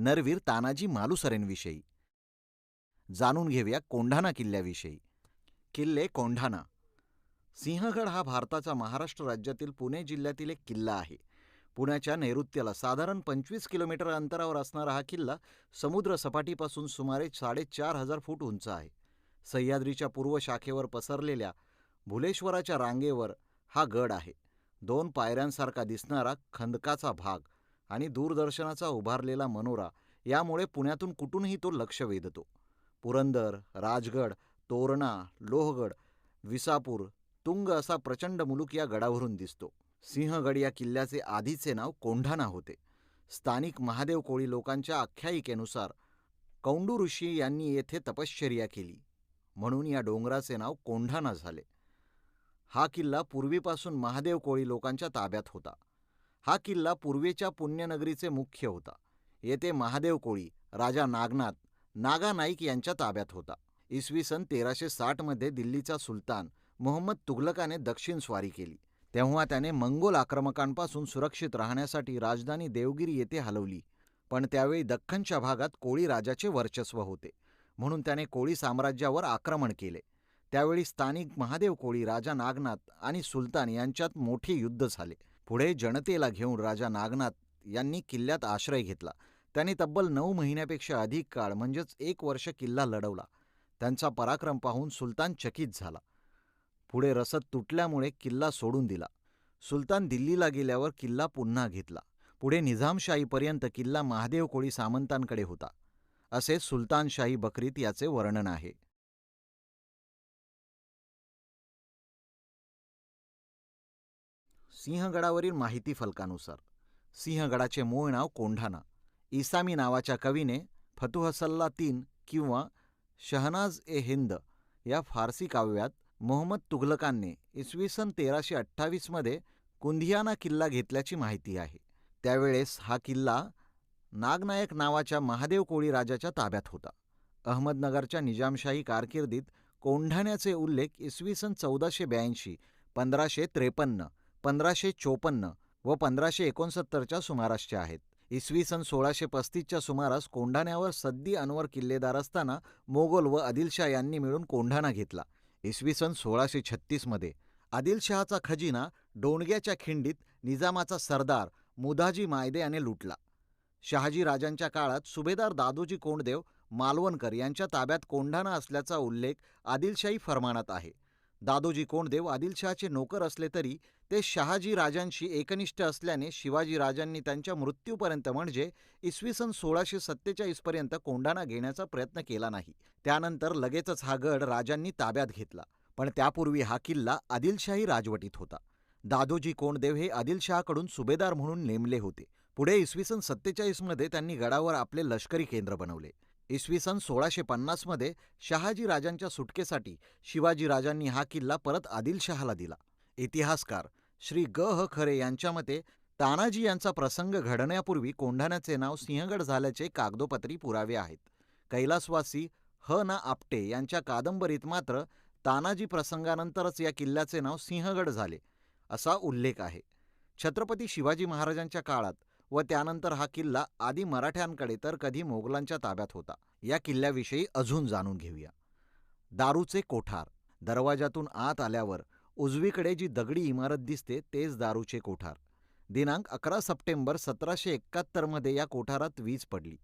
नरवीर तानाजी मालुसरेंविषयी. जाणून घेऊया कोंढाणा किल्ल्याविषयी. किल्ले कोंढाणा. सिंहगड हा भारताचा महाराष्ट्र राज्यातील पुणे जिल्ह्यातील एक किल्ला आहे. पुण्याच्या नैऋत्याला साधारण पंचवीस किलोमीटर अंतरावर असणारा हा किल्ला समुद्र सपाटीपासून सुमारे साडेचार हजार फूट उंच आहे. सह्याद्रीच्या पूर्व शाखेवर पसरलेल्या भुलेश्वराच्या रांगेवर हा गड आहे. दोन पायऱ्यांसारखा दिसणारा खंदकाचा भाग. आणि दूरदर्शनाचा उभारलेला मनोरा यामुळे पुण्यातून कुठूनही तो लक्ष वेधतो. पुरंदर राजगड तोरणा लोहगड विसापूर तुंग असा प्रचंड मुलूक या गडावरून दिसतो. सिंहगड या किल्ल्याचे आधीचे नाव कोंढाणा होते. स्थानिक महादेव कोळी लोकांच्या आख्यायिकेनुसार कौंडू ऋषी यांनी येथे तपश्चर्या केली. म्हणून या डोंगराचे नाव कोंढाणा झाले. हा किल्ला पूर्वीपासून महादेव कोळी लोकांच्या ताब्यात होता. हा किल्ला पूर्वेच्या पुण्यनगरीचे मुख्य होता. येथे महादेव कोळी राजा नागनाथ नागा नाईक यांच्या ताब्यात होता. इसवी सन तेराशे साठमध्ये दिल्लीचा सुलतान मोहम्मद तुघलकाने दक्षिण स्वारी केली. तेव्हा त्याने मंगोल आक्रमकांपासून सुरक्षित राहण्यासाठी राजधानी देवगिरी येथे हलवली. पण त्यावेळी दख्खनच्या भागात कोळी राजाचे वर्चस्व होते. म्हणून त्याने कोळी साम्राज्यावर आक्रमण केले. त्यावेळी स्थानिक महादेव कोळी राजा नागनाथ आणि सुलतान यांच्यात मोठे युद्ध झाले. पुढे जनतेला घेऊन राजा नागनाथ यांनी किल्ल्यात आश्रय घेतला. त्यांनी तब्बल नऊ महिन्यापेक्षा अधिक काळ म्हणजेच एक वर्ष किल्ला लढवला. त्यांचा पराक्रम पाहून सुलतान चकित झाला. पुढे रसद तुटल्यामुळे किल्ला सोडून दिला. सुलतान दिल्लीला गेल्यावर किल्ला पुन्हा घेतला. पुढे निझामशाहीपर्यंत किल्ला महादेव कोळी सामंतांकडे होता. असे सुलतानशाही बकरीत याचे वर्णन आहे. सिंहगडावरील माहिती फलकानुसार सिंहगडाचे मूळ नाव कोंढाणा. इसामी नावाच्या कवीने फतुहसल्ला तीन किंवा शहनाज ए हिंद या फारसी काव्यात मोहम्मद तुघलकांनी इसवी सन तेराशे अठ्ठावीसमध्ये कुंधियाना किल्ला घेतल्याची माहिती आहे. त्यावेळेस हा किल्ला नागनायक नावाच्या महादेव कोळी राजाच्या ताब्यात होता. अहमदनगरच्या निजामशाही कारकिर्दीत कोंढाण्याचे उल्लेख इसवी सन चौदाशे ब्याऐंशी पंधराशे त्रेपन्न पंधराशे चोपन्न व पंधराशे एकोणसत्तरच्या सुमारासचे आहेत. इसवी सन सोळाशे पस्तीसच्या सुमारास कोंढाण्यावर सद्दी अनवर किल्लेदार असताना मोगल व आदिलशाह यांनी मिळून कोंढाणा घेतला. इसवी सन सोळाशे छत्तीसमध्ये आदिलशहाचा खजिना डोणग्याच्या खिंडीत निजामाचा सरदार मुदाजी मायदे याने लुटला. शहाजी राजांच्या काळात सुभेदार दादोजी कोंडदेव मालवणकर यांच्या ताब्यात कोंढाणा असल्याचा उल्लेख आदिलशाही फरमानात आहे. दादोजी कोंडदेव आदिलशहाचे नोकर असले तरी ते शहाजी राजांशी एकनिष्ठ असल्याने शिवाजी राजांनी त्यांच्या मृत्यूपर्यंत म्हणजे इसवी सन सोळाशे सत्तेचाळीसपर्यंत कोंढाणा घेण्याचा प्रयत्न केला नाही. त्यानंतर लगेचच हा गड राजांनी ताब्यात घेतला. पण त्यापूर्वी हा किल्ला आदिलशाही राजवटीत होता. दादोजी कोंडदेव हे आदिलशहाकडून सुभेदार म्हणून नेमले होते. पुढे इसवी सन सत्तेचाळीसमध्ये त्यांनी गडावर आपले लष्करी केंद्र बनवले. इसवी सन सोळाशे पन्नासमध्ये शहाजी राजांच्या सुटकेसाठी शिवाजी राजांनी हा किल्ला परत आदिलशहाला दिला. इतिहासकार श्री ग ह खरे यांच्या मते तानाजी यांचा प्रसंग घडण्यापूर्वी कोंढाण्याचे नाव सिंहगड झाल्याचे कागदोपत्री पुरावे आहेत. कैलासवासी ह ना आपटे यांच्या कादंबरीत मात्र तानाजी प्रसंगानंतरच या किल्ल्याचे नाव सिंहगड झाले असा उल्लेख आहे. छत्रपती शिवाजी महाराजांच्या काळात व त्यानंतर हा किल्ला आधी मराठ्यांकडे तर कधी मोगलांच्या ताब्यात होता. या किल्ल्याविषयी अजून जाणून घेऊया. दारूचे कोठार. दरवाजातून आत आल्यावर उजवीकडे जी दगडी इमारत दिसते तेच दारूचे कोठार. दिनांक अकरा सप्टेंबर सतराशे एकाहत्तरमध्ये या कोठारात वीज पडली.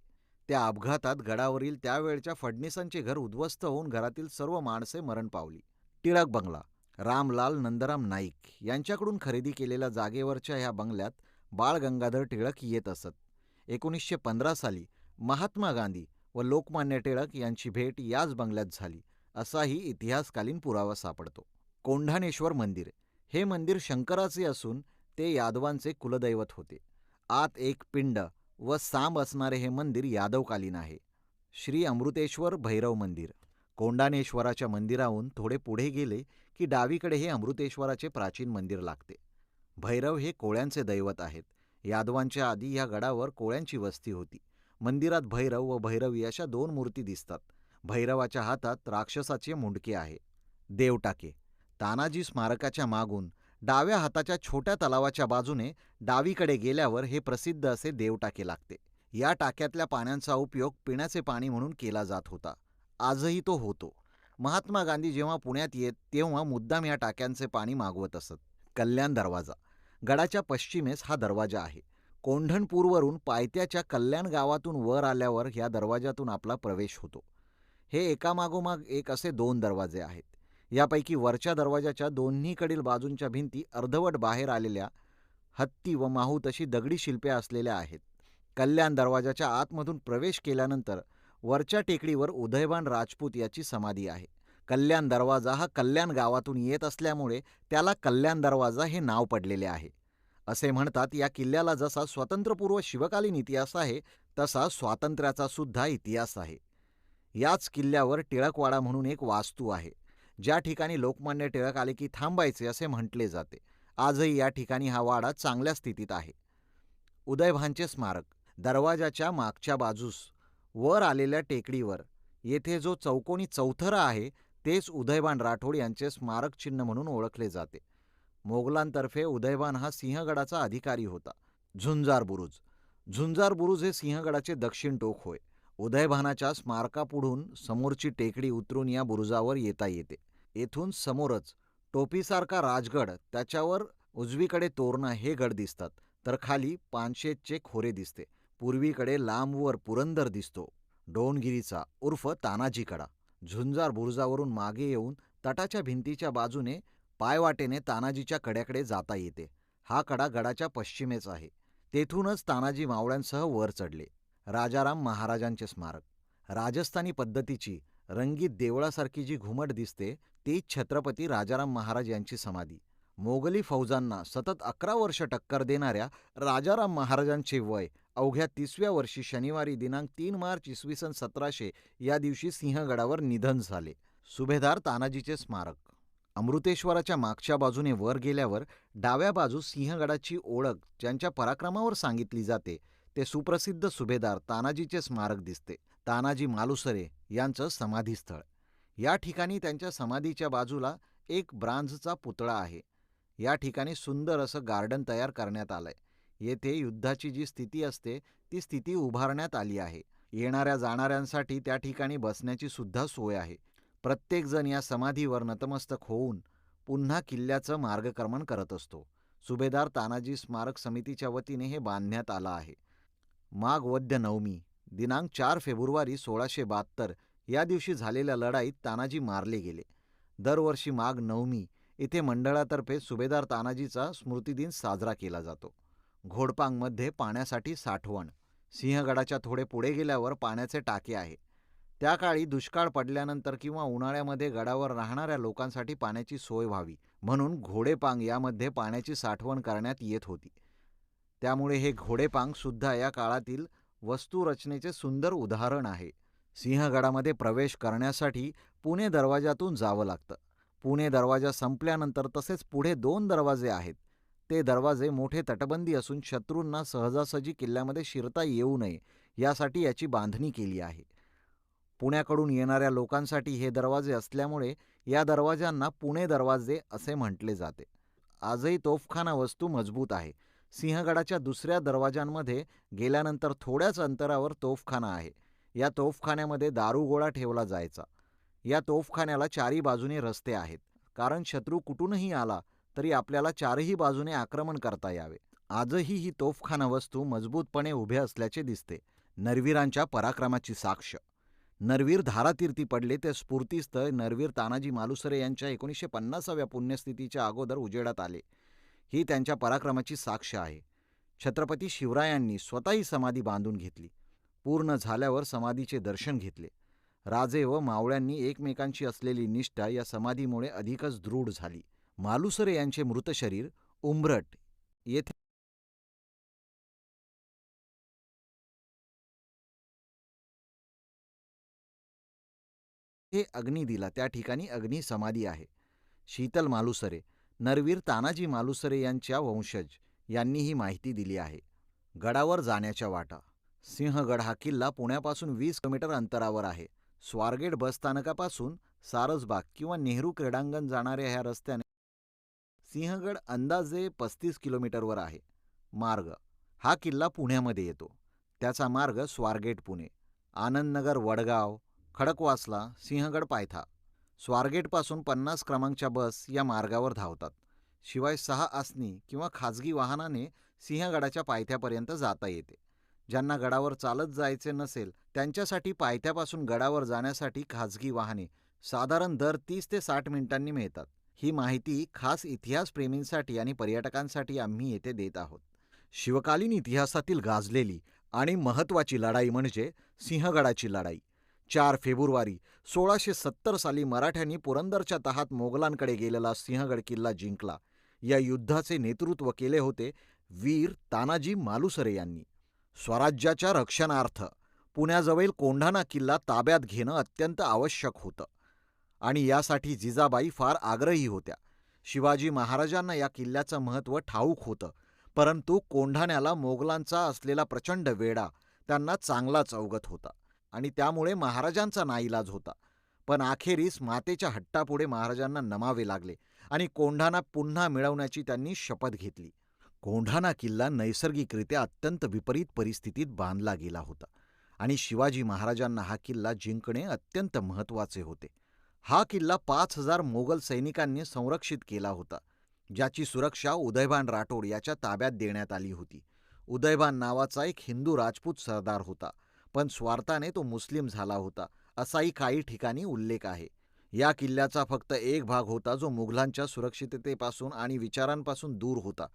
त्या अपघातात गडावरील त्यावेळच्या फडणीसांचे घर उद्ध्वस्त होऊन घरातील सर्व माणसे मरण पावली. टिळक बंगला. रामलाल नंदराम नाईक यांच्याकडून खरेदी केलेल्या जागेवरच्या ह्या बंगल्यात बाळ गंगाधर टिळक येत असत. एकोणीसशे पंधरा साली महात्मा गांधी व लोकमान्य टिळक यांची भेट याच बंगल्यात झाली असाही इतिहासकालीन पुरावा सापडतो. कोंढाणेश्वर मंदिर हे मंदिर शंकराचे असून ते यादवांचे कुलदैवत होते. आत एक पिंड व सांब असणारे हे मंदिर यादवकालीन आहे. श्री अमृतेश्वर भैरव मंदिर. कोंडाणेश्वराच्या मंदिराहून थोडे पुढे गेले की डावीकडे हे अमृतेश्वराचे प्राचीन मंदिर लागते. भैरव हे कोळ्यांचे दैवत आहेत. यादवांच्या आधी या गडावर कोळ्यांची वस्ती होती. मंदिरात भैरव व भैरवी अशा दोन मूर्ती दिसतात. भैरवाच्या हातात राक्षसाचे मुंडके आहे. देवटाके तानाजी स्मारकाच्या मागून डाव्या हाताच्या छोट्या तलावाच्या बाजूने डावीकडे गेल्यावर हे प्रसिद्ध असे देवटाके लागते. या टाक्यातल्या पाण्याचा उपयोग पिण्याचे पाणी म्हणून केला जात होता. आजही तो होतो. महात्मा गांधी जेव्हा पुण्यात येत तेव्हा मुद्दाम या टाक्यांचे पाणी मागवत असत. कल्याण दरवाजा. गडाच्या पश्चिमेस हा दरवाजा आहे. कोंढणपूरवरून पायथ्याच्या कल्याण गावातून वर आल्यावर ह्या दरवाजातून आपला प्रवेश होतो. हे एकामागोमाग एक असे दोन दरवाजे आहेत. यापैकी वरच्या दरवाजाच्या दोन्हीकडील बाजूंच्या भिंती अर्धवट बाहेर आलेल्या हत्ती व माहू तशी दगडी शिल्पे असलेल्या आहेत. कल्याण दरवाजाच्या आतमधून प्रवेश केल्यानंतर वरच्या टेकडीवर उदयभान राजपूत याची समाधी आहे. कल्याण दरवाजा हा कल्याण गावातून येत असल्यामुळे त्याला कल्याण दरवाजा हे नाव पडलेले आहे. असे म्हणतात या किल्ल्याला जसा स्वतंत्रपूर्व शिवकालीन इतिहास आहे तसा स्वातंत्र्याचा सुद्धा इतिहास आहे. याच किल्ल्यावर टिळकवाडा म्हणून एक वास्तू आहे. ज्या ठिकाणी लोकमान्य टिळक आले की थांबायचे असे म्हटले जाते. आजही या ठिकाणी हा वाडा चांगल्या स्थितीत आहे. उदयभानचे स्मारक दरवाजाच्या मागच्या बाजूस वर आलेल्या टेकडीवर येथे जो चौकोनी चौथरा आहे तेच उदयबान राठोड यांचे स्मारक चिन्ह म्हणून ओळखले जाते. मोगलांतर्फे उदयबान हा सिंहगडाचा अधिकारी होता. झुंजार बुरुज. झुंजार बुरुज हे सिंहगडाचे दक्षिण टोक होय. उदयभानाच्या स्मारकापुढून समोरची टेकडी उतरून या बुरुजावर येता येते. येथून समोरच टोपीसारखा राजगड त्याच्यावर उजवीकडे तोरणा हे गड दिसतात तर खाली पानशेतचे खोरे दिसते. पूर्वीकडे लांबवर पुरंदर दिसतो. डोनगिरीचा उर्फ तानाजीकडा. झुंजार बुरुजावरून मागे येऊन तटाच्या भिंतीच्या बाजूने पायवाटेने तानाजीच्या कड्याकडे जाता येते. हा कडा गडाच्या पश्चिमेच आहे. तेथूनच तानाजी मावळ्यांसह वर चढले. राजाराम महाराजांचे स्मारक. राजस्थानी पद्धतीची रंगीत देवळासारखी जी घुमट दिसते तीच छत्रपती राजाराम महाराज यांची समाधी. मोगली फौजांना सतत अकरा वर्ष टक्कर देणाऱ्या राजाराम महाराजांचे वय अवघ्या तिसव्या वर्षी शनिवारी दिनांक तीन मार्च इसवी सन सतराशे या दिवशी सिंहगडावर निधन झाले. सुभेदार तानाजीचे स्मारक. अमृतेश्वराच्या मागच्या बाजूने वर गेल्यावर डाव्या बाजूस सिंहगडाची ओळख ज्यांच्या पराक्रमावर सांगितली जाते ते सुप्रसिद्ध सुभेदार तानाजीचे स्मारक दिसते. तानाजी मालुसरे यांचं समाधीस्थळ. या ठिकाणी त्यांच्या समाधीच्या बाजूला एक ब्रांझचा पुतळा आहे. या ठिकाणी सुंदर असं गार्डन तयार करण्यात आलंय. येथे युद्धाची जी स्थिती असते ती स्थिती उभारण्यात आली आहे. येणाऱ्या जाणाऱ्यांसाठी त्या ठिकाणी बसण्याची सुद्धा सोय आहे. प्रत्येकजण या समाधीवर नतमस्तक होऊन पुन्हा किल्ल्याचं मार्गक्रमण करत असतो. सुभेदार तानाजी स्मारक समितीच्या वतीने हे बांधण्यात आलं आहे. माघ वद्य नवमी दिनांक चार फेब्रुवारी सोळाशे बहात्तर या दिवशी झालेल्या लढाईत तानाजी मारले गेले. दरवर्षी माघ नवमी इथे मंडळातर्फे सुभेदार तानाजीचा स्मृतिदिन साजरा केला जातो. घोडपांगमध्ये पाण्यासाठी साठवण. सिंहगडाच्या थोडे पुढे गेल्यावर पाण्याचे टाके आहे. त्या काळी दुष्काळ पडल्यानंतर किंवा उन्हाळ्यामध्ये गडावर राहणाऱ्या लोकांसाठी पाण्याची सोय व्हावी म्हणून घोडेपांग यामध्ये पाण्याची साठवण करण्यात येत होती. त्यामुळे हे घोडेपांग सुद्धा या काळातील वस्तुरचनेचे सुंदर उदाहरण आहे. सिंहगडामध्ये प्रवेश करण्यासाठी पुणे दरवाजातून जावं लागतं. पुणे दरवाजा संपल्यानंतर तसेच पुढे दोन दरवाजे आहेत. ते दरवाजे मोठे तटबंदी असून शत्रूंना सहजासहजी किल्ल्यामध्ये शिरता येऊ नये यासाठी याची बांधणी केली आहे. पुण्याकडून येणाऱ्या लोकांसाठी हे दरवाजे असल्यामुळे या दरवाजांना पुणे दरवाजे असे म्हटले जाते. आजही तोफखाना वस्तू मजबूत आहे. सिंहगडाच्या दुसऱ्या दरवाजांमध्ये गेल्यानंतर थोड्याच अंतरावर तोफखाना आहे. या तोफखान्यामध्ये दारुगोळा ठेवला जायचा. या तोफखान्याला चारी बाजूने रस्ते आहेत. कारण शत्रू कुठूनही आला तरी आपल्याला चारही बाजूने आक्रमण करता यावे. आजही ही तोफखाना वस्तू मजबूतपणे उभे असल्याचे दिसते. नरवीरांच्या पराक्रमाची साक्ष. नरवीर धारातीर्थी पडले ते स्फूर्तीस्थळ नरवीर तानाजी मालुसरे यांच्या एकोणीसशे पन्नासाव्या पुण्यस्थितीच्या अगोदर उजेडात आले. ही त्यांच्या पराक्रमाची साक्ष आहे. छत्रपती शिवरायांनी स्वतःही समाधी बांधून घेतली. पूर्ण झाल्यावर समाधीचे दर्शन घेतले. राजे व मावळ्यांनी एकमेकांची असलेली निष्ठा या समाधीमुळे अधिकच दृढ झाली. मालुसरे यांचे मृत शरीर उंबरट येथे हे अग्नी दिला. त्या ठिकाणी अग्नी समाधी आहे. शीतल मालुसरे नरवीर तानाजी मालुसरे यांच्या वंशज यांनी ही माहिती दिली आहे. गडावर जाण्याच्या वाटा. सिंहगड हा किल्ला पुण्यापासून वीस किलोमीटर अंतरावर आहे. स्वारगेट बसस्थानकापासून सारसबाग किंवा नेहरू क्रीडांगण जाणाऱ्या ह्या रस्त्याने सिंहगड अंदाजे पस्तीस किलोमीटरवर आहे. मार्ग. हा किल्ला पुण्यामध्ये येतो. त्याचा मार्ग स्वारगेट पुणे. आनंदनगर वडगाव खडकवासला सिंहगड पायथा. स्वारगेटपासून पन्नास क्रमांकच्या बस या मार्गावर धावतात. शिवाय सहा आसनी किंवा खाजगी वाहनाने सिंहगडाच्या पायथ्यापर्यंत जाता येते. ज्यांना गडावर चालत जायचे नसेल त्यांच्यासाठी पायथ्यापासून गडावर जाण्यासाठी खाजगी वाहने साधारण दर तीस ते साठ मिनिटांनी मिळतात. ही माहिती खास इतिहासप्रेमींसाठी आणि पर्यटकांसाठी आम्ही येथे देत आहोत. शिवकालीन इतिहासातील गाजलेली आणि महत्त्वाची लढाई म्हणजे सिंहगडाची लढाई. चार फेब्रुवारी सोळाशे सत्तर साली मराठ्यांनी पुरंदरच्या तहात मोगलांकडे गेलेला सिंहगड किल्ला जिंकला. या युद्धाचे नेतृत्व केले होते वीर तानाजी मालुसरे यांनी. स्वराज्याच्या रक्षणार्थ पुण्याजवळील कोंढाणा किल्ला ताब्यात घेणं अत्यंत आवश्यक होतं. आणि यासाठी जिजाबाई फार आग्रही होत्या. शिवाजी महाराजांना या किल्ल्याचं महत्त्व ठाऊक होतं परंतु कोंढाण्याला मोगलांचा असलेला प्रचंड वेढा त्यांना चांगलाच अवगत होता आणि त्यामुळे महाराजांचा नाईलाज होता. पण अखेरीस मातेच्या हट्टापुढे महाराजांना नमावे लागले आणि कोंढाणा पुन्हा मिळवण्याची त्यांनी शपथ घेतली. कोंढाणा किल्ला नैसर्गिकरित्या अत्यंत विपरीत परिस्थितीत बांधला गेला होता आणि शिवाजी महाराजांना हा किल्ला जिंकणे अत्यंत महत्त्वाचे होते. हा किल्ला पाच हजार मोगल सैनिकांनी संरक्षित केला होता ज्याची सुरक्षा उदयभान राठोड याच्या ताब्यात देण्यात आली होती. उदयभान नावाचा एक हिंदू राजपूत सरदार होता पण स्वार्थाने तो मुस्लिम झाला होता असाही काही ठिकाणी उल्लेख आहे. या किल्ल्याचा फक्त एक भाग होता जो मुघलांच्या सुरक्षिततेपासून आणि विचारांपासून दूर होता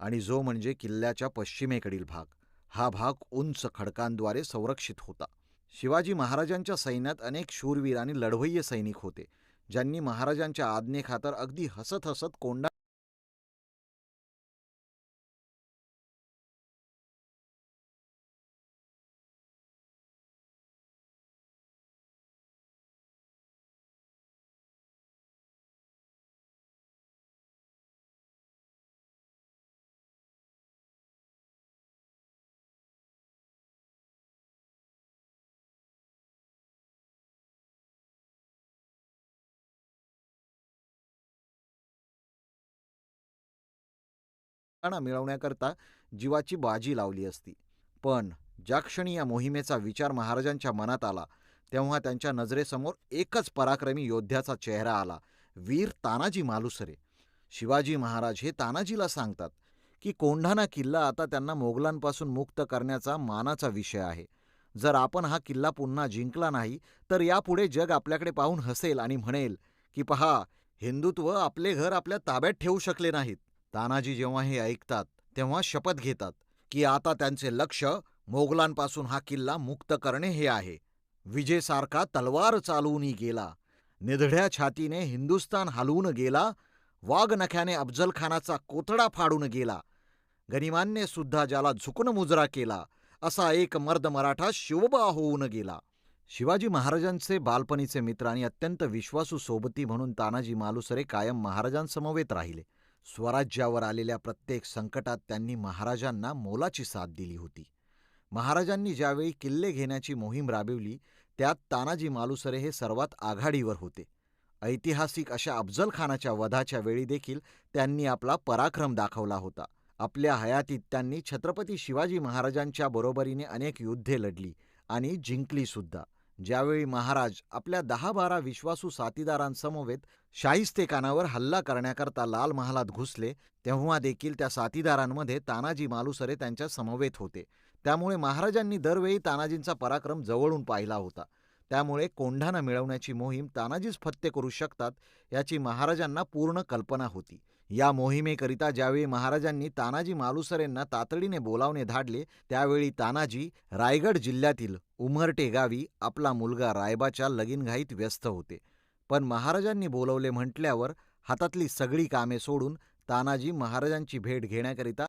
आणि जो म्हणजे किल्ल्याच्या पश्चिमेकडील भाग. हा भाग उंच खडकांद्वारे संरक्षित होता. शिवाजी महाराजांच्या सैन्यात अनेक शूरवीर आणि लढवय्य सैनिक होते ज्यांनी महाराजांच्या आज्ञेखातर अगदी हसत हसत कोंडा मिळवण्याकरता जीवाची बाजी लावली असती. पण ज्या क्षणी या मोहिमेचा विचार महाराजांच्या मनात आला तेव्हा त्यांच्या नजरेसमोर एकच पराक्रमी योद्ध्याचा चेहरा आला वीर तानाजी मालुसरे. शिवाजी महाराज हे तानाजीला सांगतात की कोंढाणा किल्ला आता त्यांना मोगलांपासून मुक्त करण्याचा मानाचा विषय आहे. जर आपण हा किल्ला पुन्हा जिंकला नाही तर यापुढे जग आपल्याकडे पाहून हसेल आणि म्हणेल की पहा हिंदुत्व आपले घर आपल्या ताब्यात ठेवू शकले नाहीत. तानाजी जेव्हा हे ऐकतात तेव्हा शपथ घेतात की आता त्यांचे लक्ष मोगलांपासून हा किल्ला मुक्त करणे हे आहे. विजेसारखा तलवार चालवून गेला. निधड्या छातीने हिंदुस्तान हलवून गेला. वाघनख्याने अफजलखानाचा कोथडा फाडून गेला. गनिमांनी सुद्धा ज्याला झुकून मुजरा केला असा एक मर्द मराठा शिवबा होऊन गेला. शिवाजी महाराजांचे बालपणीचे मित्र आणि अत्यंत विश्वासू सोबती म्हणून तानाजी मालुसरे कायम महाराजांसमवेत राहिले. स्वराज्यावर आलेल्या प्रत्येक संकटात त्यांनी महाराजांना मोलाची साथ दिली होती. महाराजांनी ज्यावेळी किल्ले घेण्याची मोहीम राबविली त्यात तानाजी मालुसरे हे सर्वात आघाडीवर होते. ऐतिहासिक अशा अफजलखानाच्या वधाच्या वेळी देखील त्यांनी आपला पराक्रम दाखवला होता. आपल्या हयातीत त्यांनी छत्रपती शिवाजी महाराजांच्या बरोबरीने अनेक युद्धे लढली आणि जिंकलीसुद्धा ज्यावेळी महाराज आपल्या दहा बारा विश्वासू साथीदारांसमवेत शाहिस्तेखानावर हल्ला करण्याकरता लाल महालात घुसले तेव्हा देखील त्या साथीदारांमध्ये तानाजी मालुसरे त्यांच्या समवेत होते. त्यामुळे महाराजांनी दरवेळी तानाजींचा पराक्रम जवळून पाहिला होता. त्यामुळे कोंढाणा मिळवण्याची मोहीम तानाजीच फत्ते करू शकतात याची महाराजांना पूर्ण कल्पना होती. या मोहिमेकरिता ज्यावेळी महाराजांनी तानाजी मालुसरेंना तातडीने बोलावणे धाडले त्यावेळी तानाजी रायगड जिल्ह्यातील उमरटे गावी आपला मुलगा रायबाच्या लगीनघाईत व्यस्त होते. पण महाराजांनी बोलवले म्हटल्यावर हातातली सगळी कामे सोडून तानाजी महाराजांची भेट घेण्याकरिता